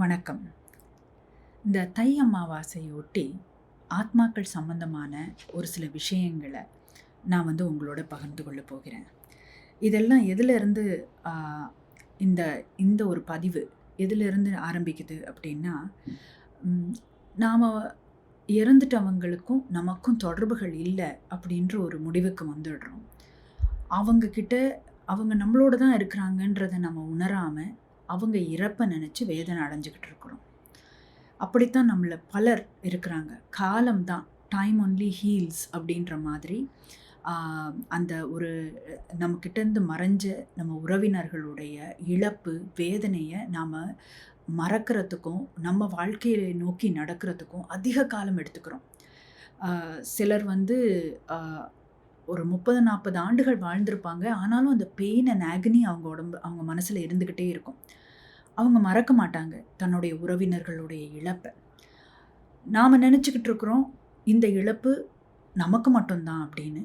வணக்கம். இந்த தை அமாவாசையொட்டி ஆத்மாக்கள் சம்பந்தமான ஒரு சில விஷயங்களை நான் வந்து உங்களோட பகிர்ந்து கொள்ள போகிறேன். இதெல்லாம் எதிலிருந்து இந்த இந்த ஒரு பதிவு எதிலிருந்து ஆரம்பிக்குது அப்படின்னா நாம் இறந்துட்டவங்களுக்கும் நமக்கும் தொடர்புகள் இல்லை அப்படின்ற ஒரு முடிவுக்கு வந்துடுறோம். அவங்கக்கிட்ட அவங்க நம்மளோட தான் இருக்கிறாங்கன்றதை நம்ம உணராமல் அவங்க இறப்பை நினச்சி வேதனை அடைஞ்சிக்கிட்டு இருக்கிறோம். அப்படித்தான் நம்மளை பலர் இருக்கிறாங்க. காலம் தான். டைம் ஒன்லி ஹீல்ஸ் அப்படின்ற மாதிரி அந்த ஒரு நம்மக்கிட்டேருந்து மறைஞ்ச நம்ம உறவினர்களுடைய இழப்பு வேதனையை நாம் மறக்கிறதுக்கும் நம்ம வாழ்க்கையை நோக்கி நடக்கிறதுக்கும் அதிக காலம் எடுத்துக்கிறோம். சிலர் வந்து ஒரு முப்பது நாற்பது ஆண்டுகள் வாழ்ந்திருப்பாங்க. ஆனாலும் அந்த பெயின் அண்ட் ஆக்னி அவங்க உடம்பு அவங்க மனசில் இருந்துக்கிட்டே இருக்கும். அவங்க மறக்க மாட்டாங்க தன்னுடைய உறவினர்களுடைய இழப்பை. நாம் நினச்சிக்கிட்டு இருக்கிறோம் இந்த இழப்பு நமக்கு மட்டும்தான் அப்படின்னு.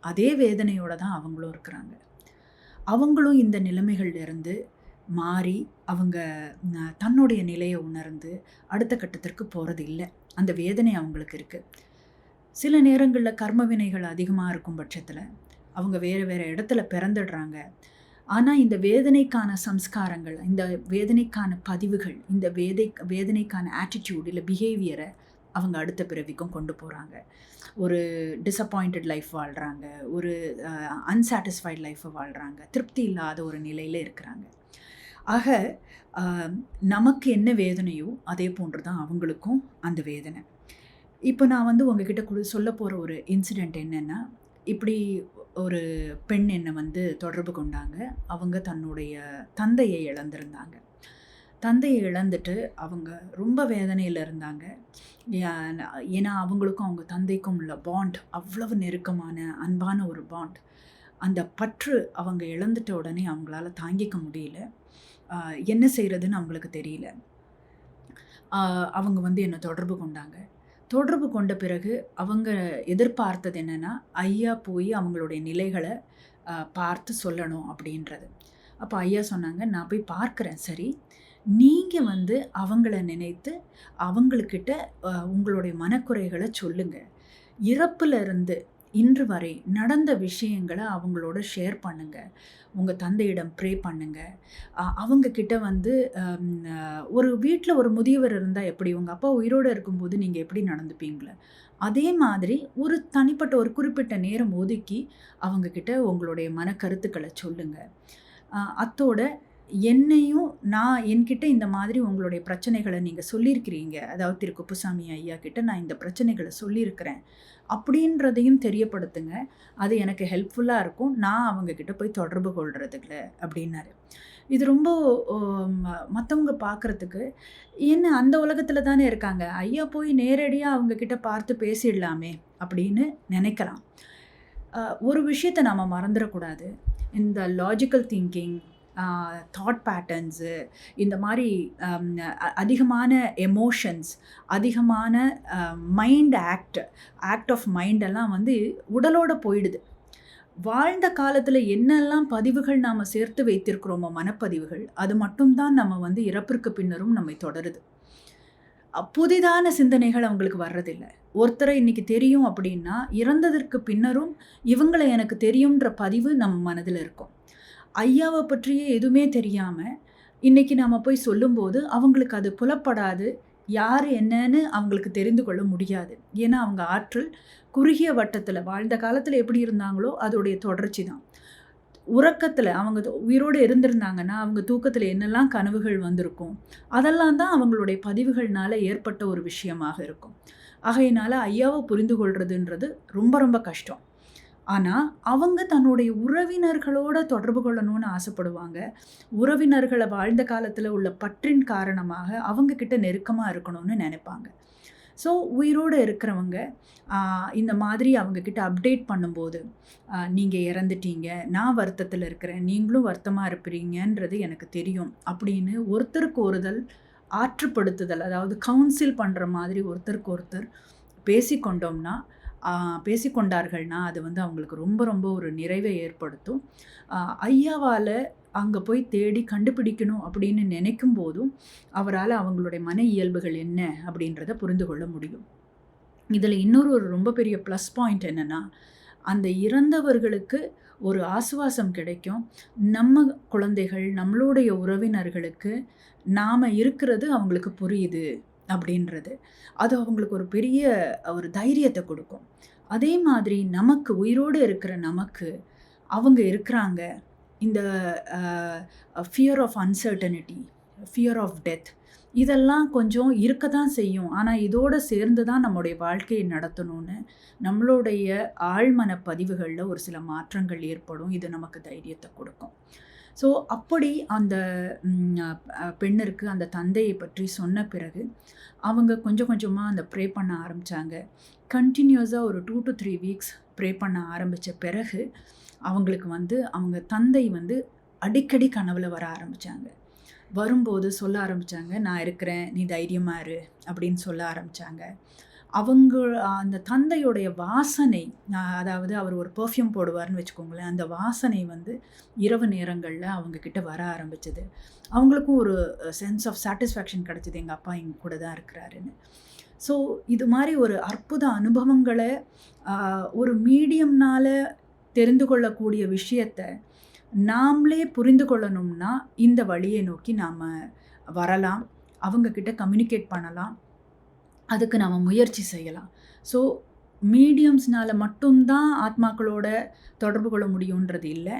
அதே வேதனையோடு தான் அவங்களும் இருக்கிறாங்க. அவங்களும் இந்த நிலைமைகள்லேருந்து மாறி அவங்க தன்னுடைய நிலையை உணர்ந்து அடுத்த கட்டத்திற்கு போகிறது இல்லை அந்த வேதனை அவங்களுக்கு இருக்குது சில நேரங்களில் கர்ம வினைகள் அதிகமாக இருக்கும் பட்சத்தில் அவங்க வேறு வேறு இடத்துல பிறந்துடுறாங்க. ஆனால் இந்த வேதனைக்கான சம்ஸ்காரங்கள் இந்த வேதனைக்கான பதிவுகள் இந்த வேதை வேதனைக்கான ஆட்டிடியூட் இல்லை பிஹேவியரை அவங்க அடுத்த பிறவிக்கும் கொண்டு போகிறாங்க ஒரு டிசப்பாயிண்டட் லைஃப் வாழ்கிறாங்க ஒரு அன்சாட்டிஸ்ஃபைட் லைஃப்பை வாழ்கிறாங்க திருப்தி இல்லாத ஒரு நிலையில் இருக்கிறாங்க. ஆக நமக்கு என்ன வேதனையோ அதே போன்று தான் அவங்களுக்கும் அந்த வேதனை. இப்போ நான் வந்து உங்ககிட்ட கொடு சொல்ல போகிற ஒரு இன்சிடெண்ட் என்னென்னா இப்படி ஒரு பெண் என்னை வந்து தொடர்பு கொண்டாங்க. அவங்க தன்னுடைய தந்தையை இழந்திருந்தாங்க. தந்தையை இழந்துட்டு அவங்க ரொம்ப வேதனையில் இருந்தாங்க. ஏன்னா அவங்களுக்கும் அவங்க தந்தைக்கும் உள்ள பாண்ட் அவ்வளவு நெருக்கமான அன்பான ஒரு பாண்ட் அந்த பற்று அவங்க இழந்துட்ட உடனே அவங்களால தாங்கிக்க முடியல. என்ன செய்கிறதுன்னு அவங்களுக்கு தெரியல. அவங்க வந்து என்னை தொடர்பு கொண்டாங்க. தொடர்பு கொண்ட பிறகு அவங்க எதிர்பார்த்தது என்னென்னா ஐயா போய் அவங்களுடைய நிலைகளை பார்த்து சொல்லணும் அப்படின்றது. அப்போ ஐயா சொன்னாங்க நான் போய் பார்க்குறேன் சரி. நீங்கள் வந்து அவங்கள நினைத்து அவங்களுக்கிட்ட உங்களுடைய மனக்குறைகளை சொல்லுங்கள் இறப்புலேருந்து இன்று வரை நடந்த விஷயங்களை அவங்களோட ஷேர் பண்ணுங்கள் உங்கள் தந்தையிடம் ப்ரே பண்ணுங்கள் அவங்கக்கிட்ட வந்து ஒரு வீட்டில் ஒரு முதியவர் இருந்தால் எப்படி உங்கள் அப்பா உயிரோடு இருக்கும்போது நீங்கள் எப்படி நடந்துப்பீங்களே? அதே மாதிரி ஒரு தனிப்பட்ட ஒரு குறிப்பிட்ட நேரம் ஒதுக்கி அவங்கக்கிட்ட உங்களுடைய மன கருத்துக்களை சொல்லுங்கள் அத்தோட என்னையும் நான் என்கிட்ட இந்த மாதிரி உங்களுடைய பிரச்சனைகளை நீங்கள் சொல்லியிருக்கிறீங்க. அதாவது திரு குப்புசாமி ஐயா கிட்ட நான் இந்த பிரச்சனைகளை சொல்லியிருக்கிறேன். அப்படின்றதையும் தெரியப்படுத்துங்க. அது எனக்கு ஹெல்ப்ஃபுல்லாக இருக்கும். நான் அவங்க கிட்ட போய் தொடர்பு கொள்றதுல அப்படின்னாரு. இது ரொம்ப மற்றவங்க பார்க்குறதுக்கு என்ன அந்த உலகத்தில் தானே இருக்காங்க. ஐயா போய் நேரடியாக அவங்க கிட்ட பார்த்து பேசிடலாமே அப்படின்னு நினைக்கலாம். ஒரு விஷயத்தை நாம் மறந்துடக்கூடாது. இந்த லாஜிக்கல் திங்கிங் தாட் பேட்டர்ன்ஸு இந்த மாதிரி அதிகமான எமோஷன்ஸ் அதிகமான மைண்ட் ஆக்ட் ஆக்ட் ஆஃப் மைண்டெல்லாம் வந்து உடலோடு போயிடுது. வாழ்ந்த காலத்தில் என்னெல்லாம் பதிவுகள் நாம் சேர்த்து வைத்திருக்கிறோமோ மனப்பதிவுகள் அது மட்டும்தான் நம்ம வந்து இறப்பிற்கு பின்னரும் நம்மை தொடருது. புதிதான சிந்தனைகள் அவங்களுக்கு வர்றதில்லை. ஒருத்தரை இன்னைக்கு தெரியும் அப்படின்னா இறந்ததற்கு பின்னரும் இவங்களை எனக்கு தெரியுன்ற பதிவு நம்ம மனதில் இருக்கும். ஐயாவை பற்றியே எதுவுமே தெரியாமல் இன்றைக்கி நம்ம போய் சொல்லும்போது அவங்களுக்கு அது புலப்படாது யார் என்னன்னு அவங்களுக்கு தெரிந்து கொள்ள முடியாது. ஏன்னா அவங்க ஆற்றல் குறுகிய வட்டத்தில் வாழ்ந்த காலத்தில் எப்படி இருந்தாங்களோ அதோடைய தொடர்ச்சி தான் உறக்கத்தில் அவங்க உயிரோடு இருந்திருந்தாங்கன்னா அவங்க தூக்கத்தில் என்னெல்லாம் கனவுகள் வந்திருக்கும் அதெல்லாம் தான் அவங்களுடைய பதிவுகள்னால ஏற்பட்ட ஒரு விஷயமாக இருக்கும். ஆகையினால ஐயாவை புரிந்து கொள்றதுன்றது ரொம்ப ரொம்ப கஷ்டம். ஆனால் அவங்க தன்னுடைய உறவினர்களோட தொடர்பு கொள்ளணும்னு ஆசைப்படுவாங்க. உறவினர்களை வாழ்ந்த காலத்தில் உள்ள பற்றின் காரணமாக அவங்க கிட்ட நெருக்கமாக இருக்கணும்னு நினைப்பாங்க. ஸோ உயிரோடு இருக்கிறவங்க இந்த மாதிரி அவங்கக்கிட்ட அப்டேட் பண்ணும்போது நீங்கள் இறந்துட்டீங்க நான் வருத்தத்தில் இருக்கிறேன் நீங்களும் வருத்தமாக இருப்பீங்கன்றது எனக்கு தெரியும். அப்படின்னு ஒருத்தருக்கு ஒருதல் ஆற்றுப்படுத்துதல் அதாவது கவுன்சில் பண்ணுற மாதிரி ஒருத்தருக்கு ஒருத்தர் பேசிக்கொண்டோம்னா பேசிக்கொண்டார்கள்னா அது வந்து அவங்களுக்கு ரொம்ப ரொம்ப ஒரு நிறைவை ஏற்படுத்தும். ஐயாவால் அங்கே போய் தேடி கண்டுபிடிக்கணும் அப்படின்னு நினைக்கும் போதும் அவரால் அவங்களுடைய மன இயல்புகள் என்ன அப்படின்றத புரிந்து கொள்ள முடியும். இதில் இன்னொரு ஒரு ரொம்ப பெரிய ப்ளஸ் பாயிண்ட் என்னென்னா அந்த இறந்தவர்களுக்கு ஒரு ஆசுவாசம் கிடைக்கும். நம்ம குழந்தைகள் நம்மளுடைய உறவினர்களுக்கு நாம் இருக்கிறது அவங்களுக்கு புரியுது. அப்படின்றது. அது அவங்களுக்கு ஒரு பெரிய ஒரு தைரியத்தை கொடுக்கும். அதே மாதிரி நமக்கு உயிரோடு இருக்கிற நமக்கு அவங்க இருக்கிறாங்க. இந்த fear of uncertainty fear of death இதெல்லாம் கொஞ்சம் இருக்க தான் செய்யும். ஆனால் இதோடு சேர்ந்து தான் நம்முடைய வாழ்க்கையை நடத்தணும்னு நம்மளுடைய ஆழ்மன பதிவுகளில் ஒரு சில மாற்றங்கள் ஏற்படும். இது நமக்கு தைரியத்தை கொடுக்கும். ஸோ அப்படி அந்த பெண்ணிற்கு அந்த தந்தையை பற்றி சொன்ன பிறகு அவங்க கொஞ்சம் கொஞ்சமாக அந்த ப்ரே பண்ண ஆரம்பித்தாங்க கண்டினியூஸாக ஒரு two to three weeks pray பண்ண ஆரம்பித்த பிறகு அவங்களுக்கு வந்து அவங்க தந்தை வந்து அடிக்கடி கனவில் வர ஆரம்பித்தாங்க வரும்போது சொல்ல ஆரம்பித்தாங்க நான் இருக்கிறேன் நீ தைரியமாக இரு அப்படின்னு சொல்ல ஆரம்பித்தாங்க அவங்க அந்த தந்தையுடைய வாசனை அதாவது அவர் ஒரு பர்ஃப்யூம் போடுவார்னு வச்சுக்கோங்களேன் அந்த வாசனை வந்து இரவு நேரங்களில் அவங்கக்கிட்ட வர ஆரம்பிச்சது. அவங்களுக்கும் ஒரு சென்ஸ் ஆஃப் சாட்டிஸ்ஃபேக்ஷன் கிடச்சிது எங்கள் அப்பா எங்க கூட தான் இருக்கிறாருன்னு. ஸோ இது மாதிரி ஒரு அற்புத அனுபவங்களை ஒரு மீடியம்னால் தெரிந்து கொள்ளக்கூடிய விஷயத்தை நாமளே புரிந்து கொள்ளணும்னா இந்த வழியை நோக்கி நாம் வரலாம். அவங்கக்கிட்ட கம்யூனிகேட் பண்ணலாம். அதுக்கு நாம் முயற்சி செய்யலாம். ஸோ மீடியம்ஸ்னால் மட்டும்தான் ஆத்மாக்களோட தொடர்பு கொள்ள முடியுன்றது இல்லை.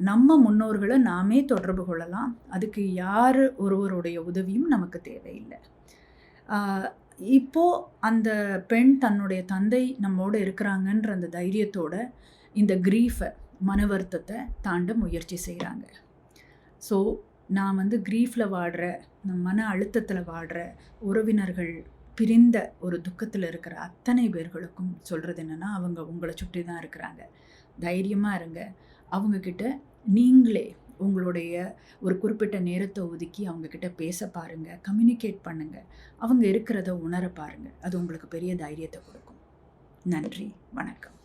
நம்ம முன்னோர்களை நாமே தொடர்பு கொள்ளலாம். அதுக்கு யார் ஒருவருடைய உதவியும் நமக்கு தேவையில்லை. இப்போது அந்த பெண் தன்னுடைய தந்தை நம்மோடு இருக்கிறாங்கன்ற அந்த தைரியத்தோட இந்த க்ரீஃபை மன வருத்தத்தை தாண்ட முயற்சி செய்கிறாங்க ஸோ நான் வந்து க்ரீஃபில் வாடுற மன அழுத்தத்தில் வாடுற உறவினர்கள் பிரிந்த ஒரு துக்கத்தில் இருக்கிற அத்தனை பேர்களுக்கும் சொல்கிறது என்னென்னா அவங்க உங்களை சுற்றி தான் இருக்கிறாங்க. தைரியமாக இருங்க. அவங்கக்கிட்ட நீங்களே உங்களுடைய ஒரு குறிப்பிட்ட நேரத்தை ஒதுக்கி அவங்கக்கிட்ட பேச பாருங்கள் கம்யூனிகேட் பண்ணுங்கள் அவங்க இருக்கிறத உணர பாருங்கள் அது உங்களுக்கு பெரிய தைரியத்தை கொடுக்கும். நன்றி. வணக்கம்.